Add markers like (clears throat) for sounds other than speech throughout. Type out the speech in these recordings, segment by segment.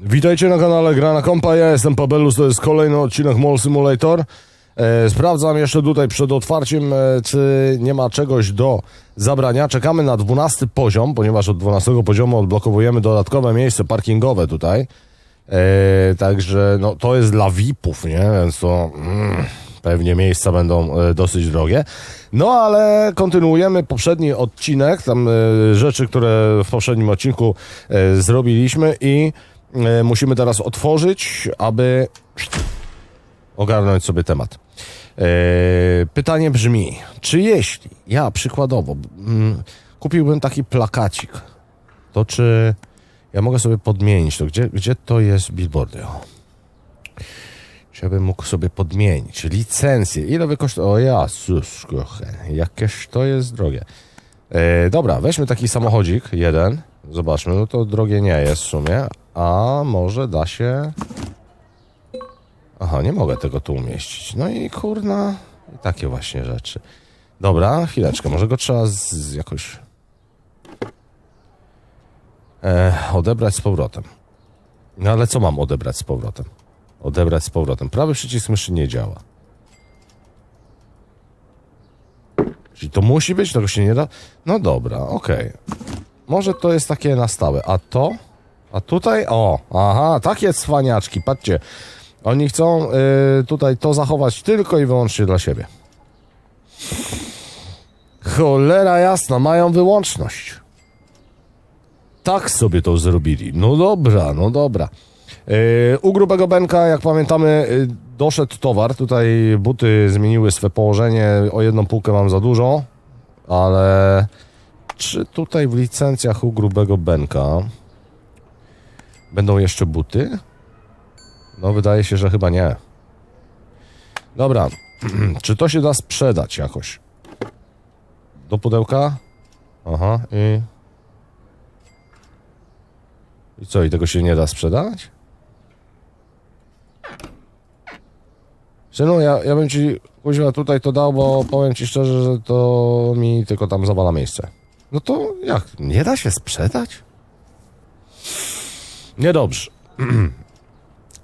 Witajcie na kanale Gra na Kompa, ja jestem Pabelus, to jest kolejny odcinek Mall Simulator. E, sprawdzam jeszcze tutaj przed otwarciem, e, czy nie ma czegoś do zabrania. Czekamy na 12 poziom, ponieważ od 12 poziomu odblokowujemy dodatkowe miejsce parkingowe tutaj. E, także no, to jest dla VIP-ów, nie? Więc to mm, pewnie miejsca będą dosyć drogie. No ale kontynuujemy poprzedni odcinek, tam rzeczy, które w poprzednim odcinku zrobiliśmy i musimy teraz otworzyć, aby ogarnąć sobie temat. E, pytanie brzmi, czy jeśli ja przykładowo mm, kupiłbym taki plakacik, to czy ja mogę sobie podmienić to? Gdzie, gdzie to jest billboardy? Czy bym mógł sobie podmienić licencję? Ile wykosztuje? O kochany, jakież to jest drogie. E, dobra, weźmy taki samochodzik, jeden. Zobaczmy, no to drogie nie jest w sumie. A może da się... Aha, nie mogę tego tu umieścić. No i kurna, i takie właśnie rzeczy. Dobra, chwileczkę, może go trzeba z, z jakoś e, odebrać z powrotem. No ale co mam odebrać z powrotem? Odebrać z powrotem. Prawy przycisk myszy nie działa. Czyli to musi być, tego się nie da? No dobra, okej. Może to jest takie na stałe. A to? A tutaj? O, aha, takie cwaniaczki, patrzcie. Oni chcą y, tutaj to zachować tylko i wyłącznie dla siebie. Cholera jasna, mają wyłączność. Tak sobie to zrobili. No dobra, no dobra. Yy, u grubego Benka, jak pamiętamy, yy, doszedł towar. Tutaj buty zmieniły swe położenie. O jedną półkę mam za dużo, ale czy tutaj w licencjach u grubego Benka będą jeszcze buty? No, wydaje się, że chyba nie. Dobra, (clears throat) czy to się da sprzedać jakoś? Do pudełka? Aha, i. I co, i tego się nie da sprzedać? Synu, ja, ja bym ci kuźwa tutaj to dał, bo powiem ci szczerze, że to mi tylko tam zawala miejsce. No to jak? Nie da się sprzedać? Niedobrze. (clears throat)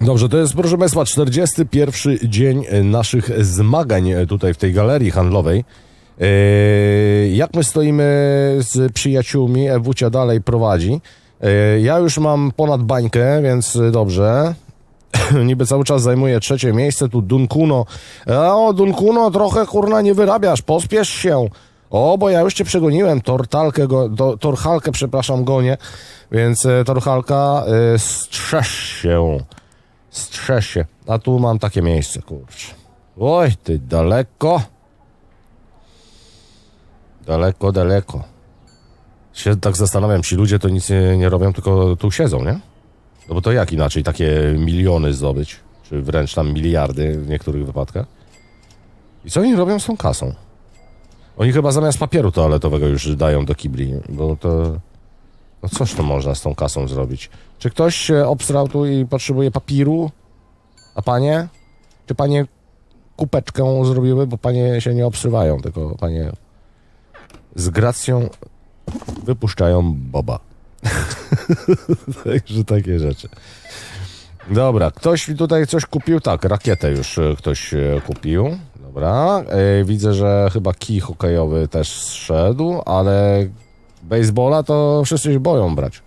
Dobrze, to jest proszę Państwa 41 dzień e, naszych zmagań e, tutaj w tej galerii handlowej. E, Jak my stoimy z przyjaciółmi, Ewucia dalej prowadzi. Ja już mam ponad bańkę, więc dobrze. (clears throat) Niby cały czas zajmuje trzecie miejsce, tu Dunkuno. O, Dunkuno, trochę kurna nie wyrabiasz, pospiesz się. O, bo ja już cię przegoniłem, tortalkę, go, to, torchalkę, przepraszam, gonię, więc e, torchalka, e, strzeż się, strzeż się. A tu mam takie miejsce, kurczę. Oj, ty daleko. Daleko, daleko. Się tak zastanawiam, ci ludzie to nic nie, nie robią, tylko tu siedzą, nie? No bo to jak inaczej takie miliony zdobyć, czy wręcz tam miliardy w niektórych wypadkach? I co oni robią z tą kasą? Oni chyba zamiast papieru toaletowego już dają do kibli, bo to... No cóż to można z tą kasą zrobić? Czy ktoś obstrał tu i potrzebuje papieru? A panie? Czy panie kupeczkę zrobiły? Bo panie się nie obsrywają, tylko panie z gracją wypuszczają boba. (laughs) Także takie rzeczy. Dobra, ktoś tutaj coś kupił? Tak, rakietę już e, ktoś e, kupił. Dobra, e, widzę, że chyba kij hokejowy też zszedł, ale baseballa to wszyscy się boją brać.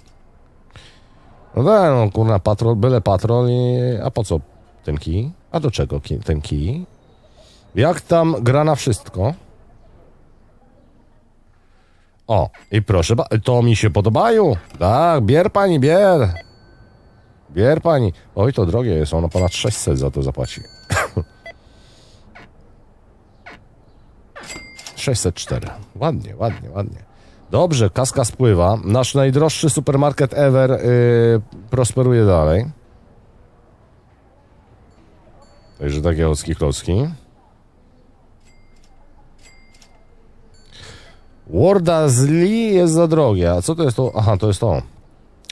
No tak, no kurna, patrol, byle patrol i... A po co ten kij? A do czego ki, ten kij? Jak tam gra na wszystko? O, i proszę, to mi się podobają. Tak, bier pani, bier. Bier pani. Oj, to drogie jest, ono ponad 600 za to zapłaci. 604. Ładnie, ładnie, ładnie. Dobrze, kaska spływa. Nasz najdroższy supermarket ever yy, prosperuje dalej. Także takie ocki klocki. Warda z Lee jest za drogie. A co to jest to? Aha, to jest to.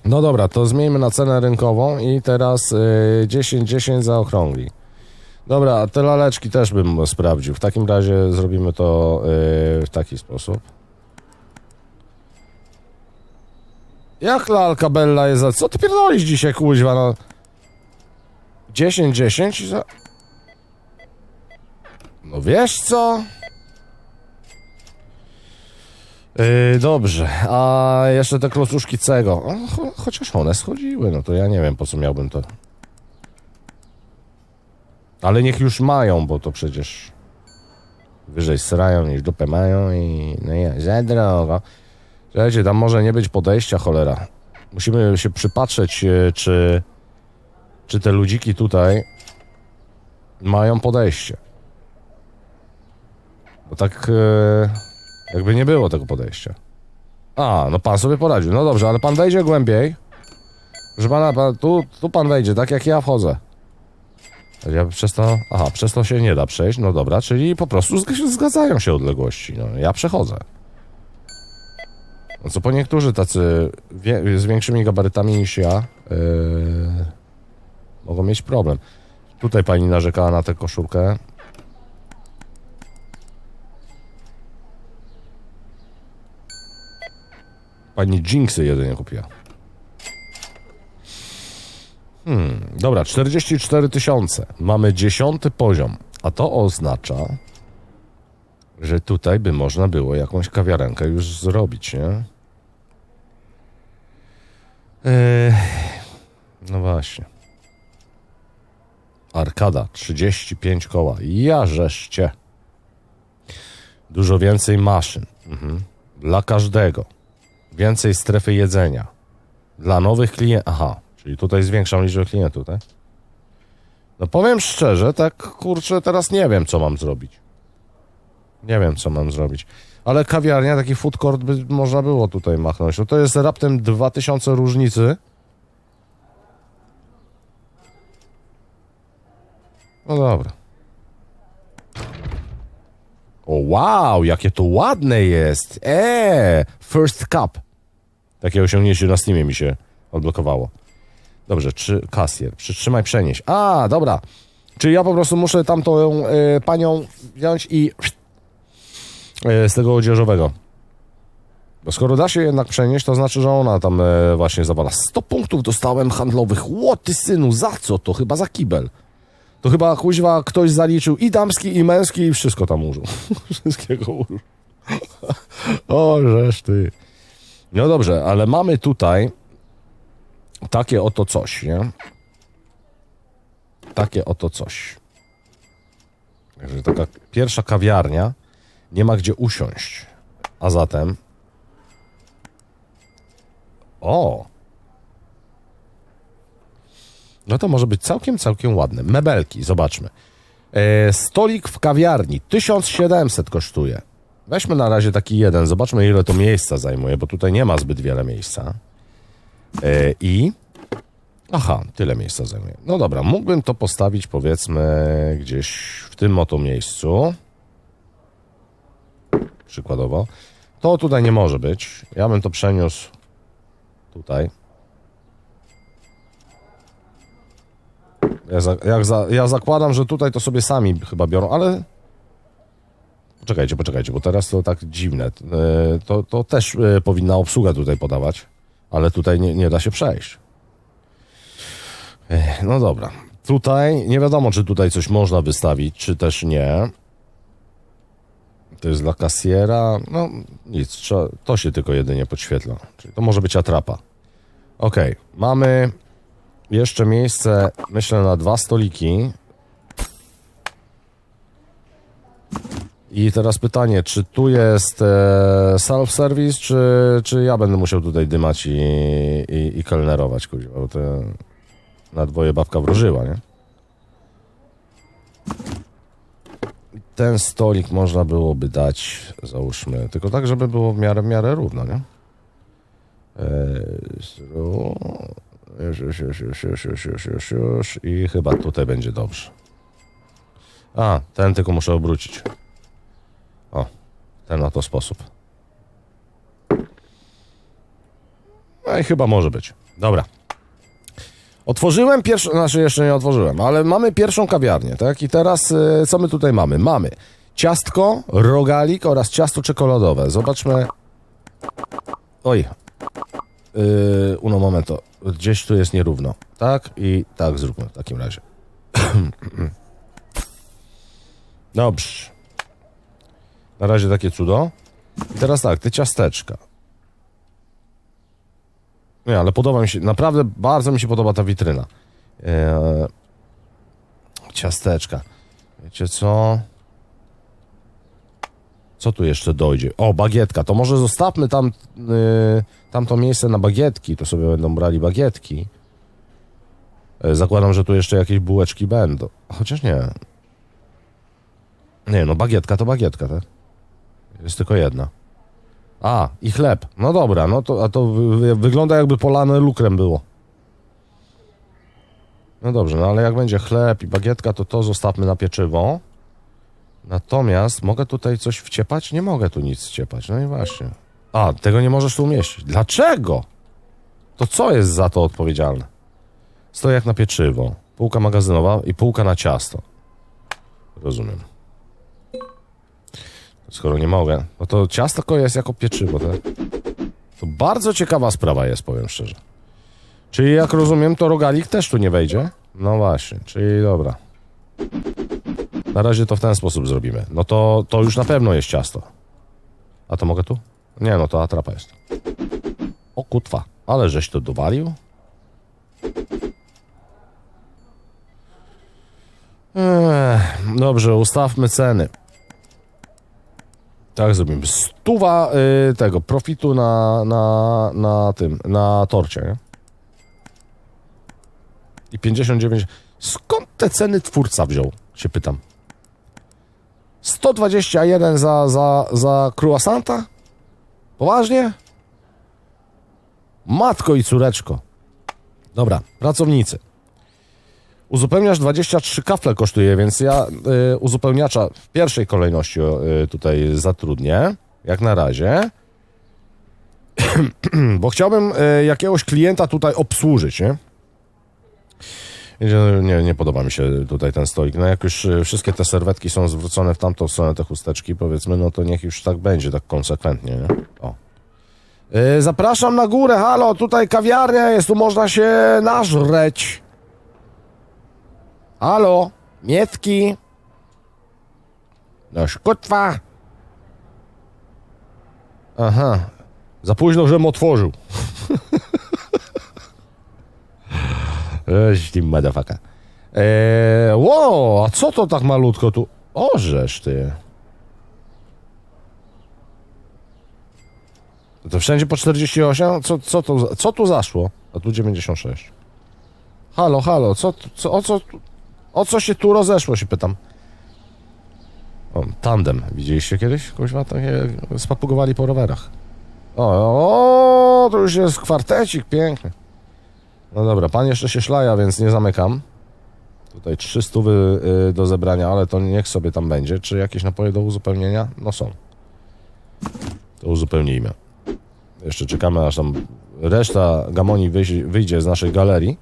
No dobra, to zmieńmy na cenę rynkową i teraz y, 10-10 zaokrągli. Dobra, te laleczki też bym sprawdził. W takim razie zrobimy to y, w taki sposób. Jak lalka Bella jest za... Co ty pierdolisz dzisiaj, kuźwa, no? 10, 10 i za... No wiesz co? Yy, dobrze, a jeszcze te klocuszki Cego. O, cho chociaż one schodziły, no to ja nie wiem po co miałbym to. Ale niech już mają, bo to przecież wyżej srają niż dupę mają i no ja, za drogo. Słuchajcie, tam może nie być podejścia, cholera. Musimy się przypatrzeć, e, czy, czy te ludziki tutaj mają podejście. Bo tak e, jakby nie było tego podejścia. A, no pan sobie poradził. No dobrze, ale pan wejdzie głębiej. Proszę pana, pan, tu, tu pan wejdzie, tak jak ja wchodzę. Ja przez to. Aha, przez to się nie da przejść. No dobra, czyli po prostu zg- zgadzają się odległości. No, ja przechodzę. No co po niektórzy tacy wie, z większymi gabarytami niż ja yy, mogą mieć problem. Tutaj pani narzekała na tę koszulkę. Pani Jinxy jedynie kupiła. Hmm, dobra, 44 tysiące. Mamy dziesiąty poziom, a to oznacza, że tutaj by można było jakąś kawiarenkę już zrobić, nie? Eee, no właśnie. Arkada, 35 koła. Ja. Dużo więcej maszyn. Mhm. Dla każdego. Więcej strefy jedzenia. Dla nowych klientów. Aha, czyli tutaj zwiększam liczbę klientów, tak? No powiem szczerze, tak kurczę, teraz nie wiem, co mam zrobić. Nie wiem, co mam zrobić. Ale kawiarnia, taki food court by można było tutaj machnąć. No to jest raptem 2000 różnicy. No dobra. O wow, jakie to ładne jest. Eee, first cup. Takie osiągnięcie na Steamie mi się odblokowało. Dobrze, czy kasjer, przytrzymaj, przenieś. A, dobra. Czyli ja po prostu muszę tamtą e, panią wziąć i e, z tego odzieżowego. Bo skoro da się jednak przenieść, to znaczy, że ona tam e, właśnie zawala. 100 punktów dostałem handlowych. Łoty synu, za co to? Chyba za kibel. To chyba kuźwa ktoś zaliczył i damski, i męski, i wszystko tam użył. (laughs) Wszystkiego użył. (laughs) o, żeż ty. No dobrze, ale mamy tutaj takie oto coś, nie? Takie oto coś. Także taka pierwsza kawiarnia nie ma gdzie usiąść. A zatem. O! No to może być całkiem, całkiem ładne. Mebelki, zobaczmy. E, stolik w kawiarni 1700 kosztuje. Weźmy na razie taki jeden, zobaczmy ile to miejsca zajmuje, bo tutaj nie ma zbyt wiele miejsca. E, I. Aha, tyle miejsca zajmuje. No dobra, mógłbym to postawić powiedzmy gdzieś w tym oto miejscu. Przykładowo. To tutaj nie może być. Ja bym to przeniósł tutaj. Ja, za, za, ja zakładam, że tutaj to sobie sami chyba biorą, ale. Poczekajcie, poczekajcie, bo teraz to tak dziwne. E, To, to też e, powinna obsługa tutaj podawać, ale tutaj nie, nie da się przejść. No dobra. Tutaj nie wiadomo, czy tutaj coś można wystawić, czy też nie. To jest dla kasjera. No nic, to się tylko jedynie podświetla. Czyli to może być atrapa. Okej, mamy jeszcze miejsce, myślę, na dwa stoliki. I teraz pytanie, czy tu jest e, self-service, czy, czy ja będę musiał tutaj dymać i, i, i kelnerować, kurwa, bo to na dwoje babka wróżyła, nie? Ten stolik można byłoby dać, załóżmy, tylko tak, żeby było w miarę, w miarę równo, nie? Zru- już, już, już, już, już, już, już, już, już i chyba tutaj będzie dobrze. A, ten tylko muszę obrócić. Ten oto sposób. No i chyba może być. Dobra. Otworzyłem pierwszą, znaczy jeszcze nie otworzyłem, ale mamy pierwszą kawiarnię, tak? I teraz y, co my tutaj mamy? Mamy ciastko, rogalik oraz ciasto czekoladowe. Zobaczmy. Oj. Yy, uno momento. Gdzieś tu jest nierówno. Tak i tak zróbmy w takim razie. (clears throat) Dobrze. Na razie takie cudo. I teraz tak, te ciasteczka. Nie, ale podoba mi się, naprawdę bardzo mi się podoba ta witryna. Eee, ciasteczka. Wiecie co? Co tu jeszcze dojdzie? O, bagietka. To może zostawmy tam yy, tamto miejsce na bagietki. To sobie będą brali bagietki. E, Zakładam, że tu jeszcze jakieś bułeczki będą. Chociaż nie. Nie, no bagietka to bagietka, tak? Jest tylko jedna. A, i chleb. No dobra, no to, a to wy, wy, wygląda jakby polane lukrem było. No dobrze, no ale jak będzie chleb i bagietka, to to zostawmy na pieczywo. Natomiast mogę tutaj coś wciepać? Nie mogę tu nic wciepać, no i właśnie. A, tego nie możesz tu umieścić. Dlaczego? To co jest za to odpowiedzialne? Stoi jak na pieczywo, półka magazynowa i półka na ciasto. Rozumiem. Skoro nie mogę, no to ciasto jest jako pieczywo, tak? To bardzo ciekawa sprawa jest, powiem szczerze. Czyli jak rozumiem, to rogalik też tu nie wejdzie? No właśnie, czyli dobra. Na razie to w ten sposób zrobimy. No to, to już na pewno jest ciasto. A to mogę tu? Nie, no to atrapa jest. O kutwa, ale żeś to dowalił? Ech, dobrze, ustawmy ceny. Tak zrobimy. Stuwa y, tego profitu na, na, na tym, na torcie, nie? I 59. Skąd te ceny twórca wziął? Się pytam. 121 za, za, za croissanta? Poważnie? Matko i córeczko. Dobra, pracownicy. Uzupełniasz 23 kafle kosztuje, więc ja y, uzupełniacza w pierwszej kolejności y, tutaj zatrudnię, jak na razie. (clears throat) Bo chciałbym y, jakiegoś klienta tutaj obsłużyć, nie? Nie, nie, nie podoba mi się tutaj ten stolik. No jak już y, wszystkie te serwetki są zwrócone w tamtą stronę, te chusteczki, powiedzmy, no to niech już tak będzie, tak konsekwentnie, nie? O. Y, zapraszam na górę, halo, tutaj kawiarnia jest, tu można się nażreć. Halo, mietki. No szkutwa. Aha, za późno, żem otworzył. Eś, motherfucker. Eee, wow, a co to tak malutko tu? Orzesz ty. To wszędzie po 48? Co, co, to, co tu zaszło? A tu 96. Halo, halo, co, co, o co, tu- o co się tu rozeszło, się pytam. O, tandem. Widzieliście kiedyś? Kuźwa, takie spapugowali po rowerach. O, o, to już jest kwartecik piękny. No dobra, pan jeszcze się szlaja, więc nie zamykam. Tutaj 300 y, do zebrania, ale to niech sobie tam będzie. Czy jakieś napoje do uzupełnienia? No są. To uzupełnijmy. Jeszcze czekamy, aż tam reszta gamoni wyjdzie z naszej galerii,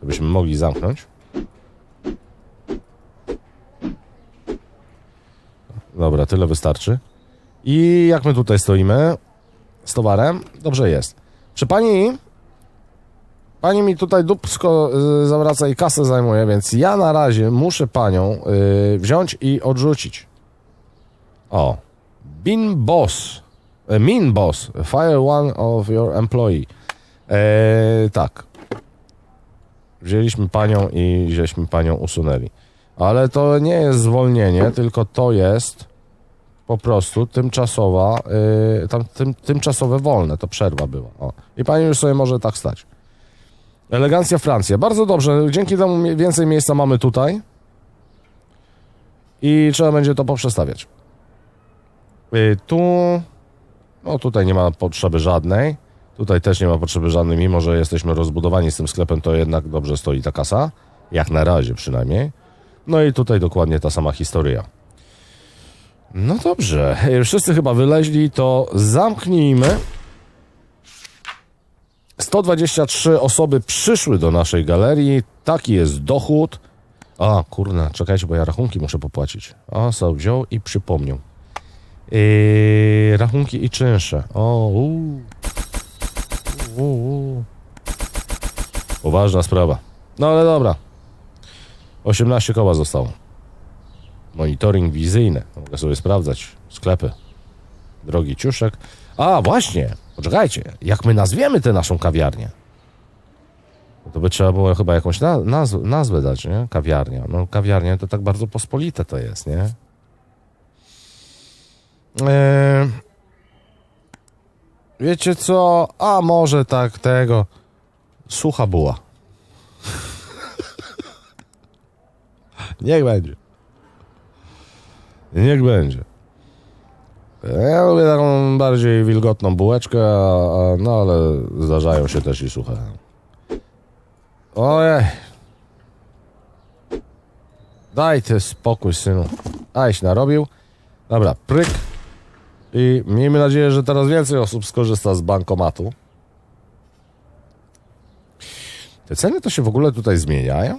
żebyśmy mogli zamknąć. Dobra, tyle wystarczy. I jak my tutaj stoimy z towarem? Dobrze jest. Czy pani Pani mi tutaj dupsko y, zawraca i kasę zajmuje, więc ja na razie muszę panią y, wziąć i odrzucić. O. Bin boss. E, Min boss. Fire one of your employee. E, tak. Wzięliśmy panią i żeśmy panią usunęli. Ale to nie jest zwolnienie, tylko to jest po prostu tymczasowa, y, tam, tym, tymczasowe wolne, to przerwa była. O. I pani już sobie może tak stać. Elegancja Francja. Bardzo dobrze. Dzięki temu więcej miejsca mamy tutaj. I trzeba będzie to poprzestawiać. Y, Tu. No tutaj nie ma potrzeby żadnej. Tutaj też nie ma potrzeby żadnej, mimo że jesteśmy rozbudowani z tym sklepem, to jednak dobrze stoi ta kasa. Jak na razie przynajmniej. No i tutaj dokładnie ta sama historia. No dobrze. Y, Wszyscy chyba wyleźli, to zamknijmy. 123 osoby przyszły do naszej galerii. Taki jest dochód. A, kurna, czekajcie, bo ja rachunki muszę popłacić. O, co wziął i przypomniał. Yy, rachunki i czynsze. O, uu. Uuu. Poważna sprawa. No ale dobra. 18 koła zostało. Monitoring wizyjny. Mogę sobie sprawdzać sklepy. Drogi ciuszek. A, właśnie. Poczekajcie. Jak my nazwiemy tę naszą kawiarnię? No To by trzeba było chyba jakąś na, nazw, nazwę dać, nie? Kawiarnia. No kawiarnia to tak bardzo pospolite to jest, nie? Eee, wiecie co? A może tak tego. Sucha była. Niech będzie. Niech będzie. Ja lubię taką bardziej wilgotną bułeczkę, a, a, no ale zdarzają się też i suche. Ojej. Daj ty spokój, synu. Aś narobił. Dobra, pryk. I miejmy nadzieję, że teraz więcej osób skorzysta z bankomatu. Te ceny to się w ogóle tutaj zmieniają?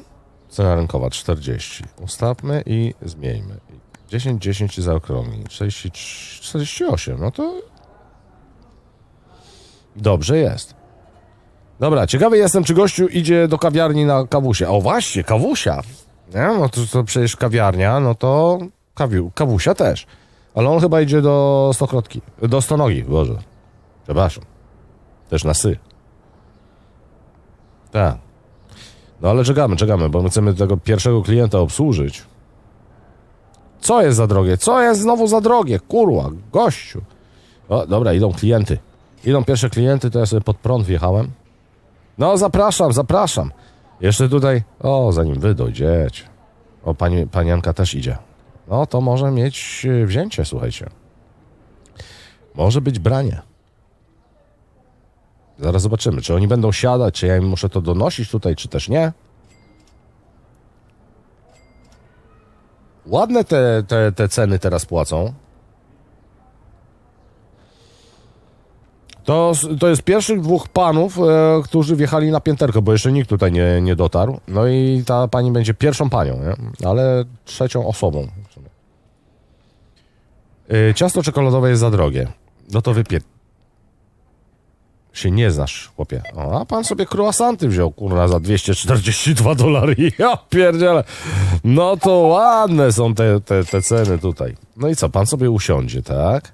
Cena rynkowa 40. Ustawmy i zmieńmy. 10, 10 i zaokrąglij. 43, 48. No to dobrze jest. Dobra, ciekawy jestem, czy gościu idzie do kawiarni na kawusie. O właśnie, kawusia. Nie? No to, to przecież kawiarnia, no to kawiu, kawusia też. Ale on chyba idzie do stokrotki. Do stonogi, Boże. Przepraszam. Też na sy. Tak. No ale czekamy, czekamy, bo my chcemy tego pierwszego klienta obsłużyć. Co jest za drogie? Co jest znowu za drogie? Kurwa, gościu. O, dobra, idą klienty. Idą pierwsze klienty, to ja sobie pod prąd wjechałem. No, zapraszam, zapraszam. Jeszcze tutaj, o, zanim wy dojdziecie. O, pani, panienka też idzie. No, to może mieć e, wzięcie, słuchajcie. Może być branie. Zaraz zobaczymy, czy oni będą siadać, czy ja im muszę to donosić tutaj, czy też nie. Ładne te, te, te ceny teraz płacą. To, to jest pierwszych dwóch panów, e, którzy wjechali na pięterko, bo jeszcze nikt tutaj nie, nie dotarł. No i ta pani będzie pierwszą panią, nie? ale trzecią osobą. E, ciasto czekoladowe jest za drogie. No to wypie... Się nie znasz, chłopie. O, a pan sobie croissanty wziął, kurwa, za 242 dolary. (laughs) Ja pierdziele. No to ładne są te, te, te ceny tutaj. No i co, pan sobie usiądzie, tak?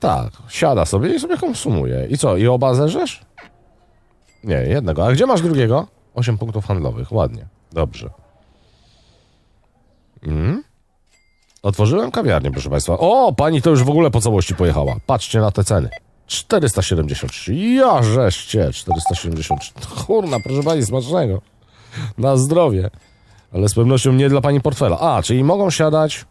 Tak, siada sobie i sobie konsumuje. I co, i oba zerzesz? Nie, jednego. A gdzie masz drugiego? 8 punktów handlowych, ładnie. Dobrze. Mhm. Otworzyłem kawiarnię, proszę Państwa. O, pani to już w ogóle po całości pojechała. Patrzcie na te ceny. 473. Ja żeście, 473. Kurna, proszę Pani, smacznego. Na zdrowie. Ale z pewnością nie dla Pani portfela. A, czyli mogą siadać...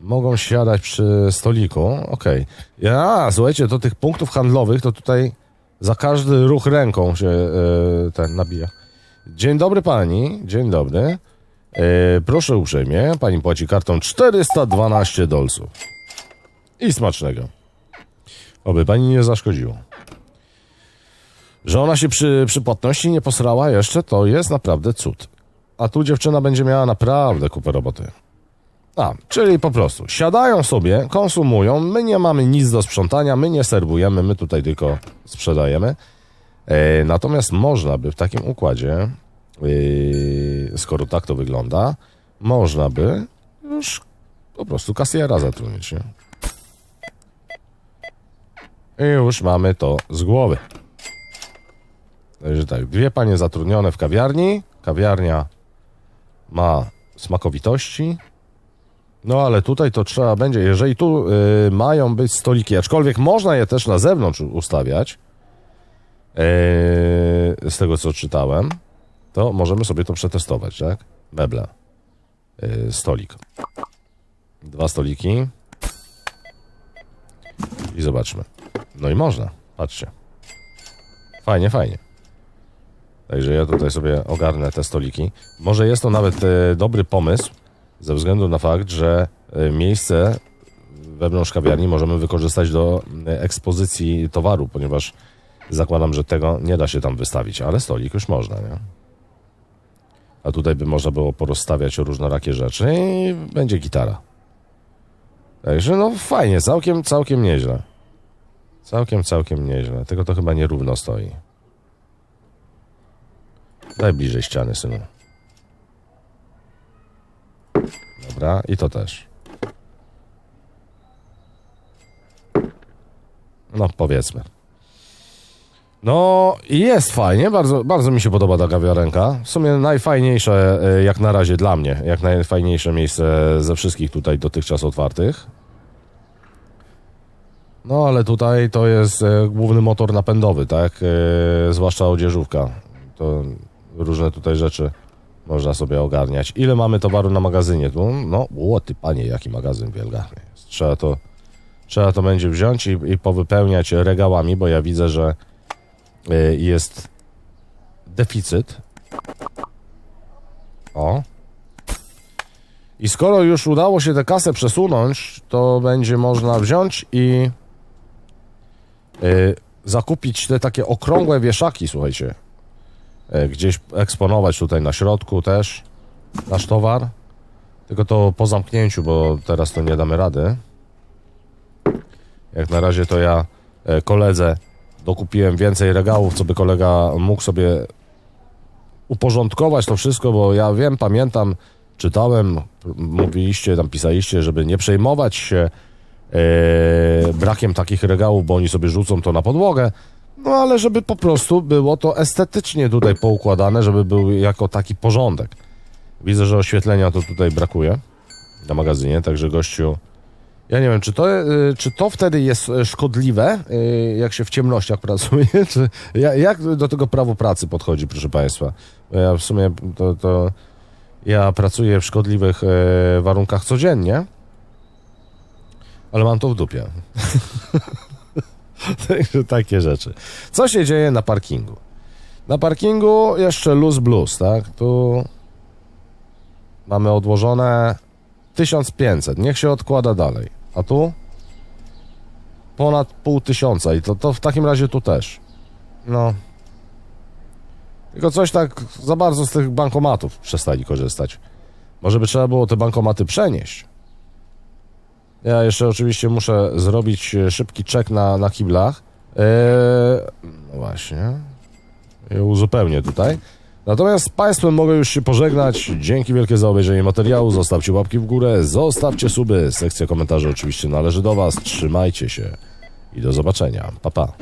Mogą siadać przy stoliku. Okej. Ja, słuchajcie, to tych punktów handlowych to tutaj za każdy ruch ręką się e, ten nabija. Dzień dobry pani, dzień dobry. E, proszę uprzejmie, pani płaci kartą 412 dolców. I smacznego. Oby pani nie zaszkodziło. Że ona się przy, przy płatności nie posrała jeszcze, to jest naprawdę cud. A tu dziewczyna będzie miała naprawdę kupę roboty. A, czyli po prostu siadają sobie, konsumują, my nie mamy nic do sprzątania, my nie serwujemy, my tutaj tylko sprzedajemy. E, natomiast można by w takim układzie, e, skoro tak to wygląda, można by już po prostu kasjera zatrudnić, nie? I już mamy to z głowy. Także tak, dwie panie zatrudnione w kawiarni. Kawiarnia ma smakowitości. No ale tutaj to trzeba będzie, jeżeli tu y, mają być stoliki, aczkolwiek można je też na zewnątrz ustawiać, y, z tego co czytałem, to możemy sobie to przetestować, tak? Meble. Y, stolik. Dwa stoliki. I zobaczmy. No i można, patrzcie. Fajnie, fajnie. Także ja tutaj sobie ogarnę te stoliki. Może jest to nawet e, dobry pomysł, ze względu na fakt, że e, miejsce wewnątrz kawiarni możemy wykorzystać do e, ekspozycji towaru, ponieważ zakładam, że tego nie da się tam wystawić, ale stolik już można, nie? A tutaj by można było porozstawiać różnorakie rzeczy i będzie gitara. Także no fajnie, całkiem, całkiem nieźle. Całkiem, całkiem nieźle. Tylko to chyba nierówno stoi. Daj bliżej ściany, synu. Dobra, i to też. No, powiedzmy. No, jest fajnie, bardzo, bardzo mi się podoba ta kawiarenka. W sumie najfajniejsze, e, jak na razie dla mnie, jak najfajniejsze miejsce ze wszystkich tutaj dotychczas otwartych. No, ale tutaj to jest e, główny motor napędowy, tak? E, zwłaszcza odzieżówka. To różne tutaj rzeczy można sobie ogarniać. Ile mamy towaru na magazynie? No, o ty panie, jaki magazyn wielgachny jest. Trzeba to, trzeba to będzie wziąć i, i powypełniać regałami, bo ja widzę, że jest deficyt. O. I skoro już udało się tę kasę przesunąć, to będzie można wziąć i y, zakupić te takie okrągłe wieszaki, słuchajcie. Y, gdzieś eksponować tutaj na środku też nasz towar. Tylko to po zamknięciu, bo teraz to nie damy rady. Jak na razie to ja e, koledze dokupiłem więcej regałów, co by kolega mógł sobie uporządkować to wszystko, bo ja wiem, pamiętam, czytałem, mówiliście, tam pisaliście, żeby nie przejmować się e, brakiem takich regałów, bo oni sobie rzucą to na podłogę. No ale żeby po prostu było to estetycznie tutaj poukładane, żeby był jako taki porządek. Widzę, że oświetlenia to tutaj brakuje na magazynie, także gościu. Ja nie wiem, czy to, y, czy to wtedy jest y, szkodliwe, y, jak się w ciemnościach pracuje, (laughs) czy ja- jak do tego prawo pracy podchodzi, proszę Państwa? Ja w sumie to, to ja pracuję w szkodliwych warunkach codziennie, ale mam to w dupie. (laughs) Także takie rzeczy. Co się dzieje na parkingu? Na parkingu jeszcze luz blues, tak? Tu mamy odłożone 1500. Niech się odkłada dalej. A tu? Ponad pół tysiąca. I to, to w takim razie tu też. No. Tylko coś tak za bardzo z tych bankomatów przestali korzystać. Może by trzeba było te bankomaty przenieść. Ja jeszcze oczywiście muszę zrobić e, szybki czek na, na kiblach. Eee, no właśnie. I uzupełnię tutaj. Natomiast z Państwem mogę już się pożegnać. Dzięki wielkie za obejrzenie materiału. Zostawcie łapki w górę, zostawcie suby. Sekcja komentarzy oczywiście należy do Was. Trzymajcie się i do zobaczenia. Pa, pa.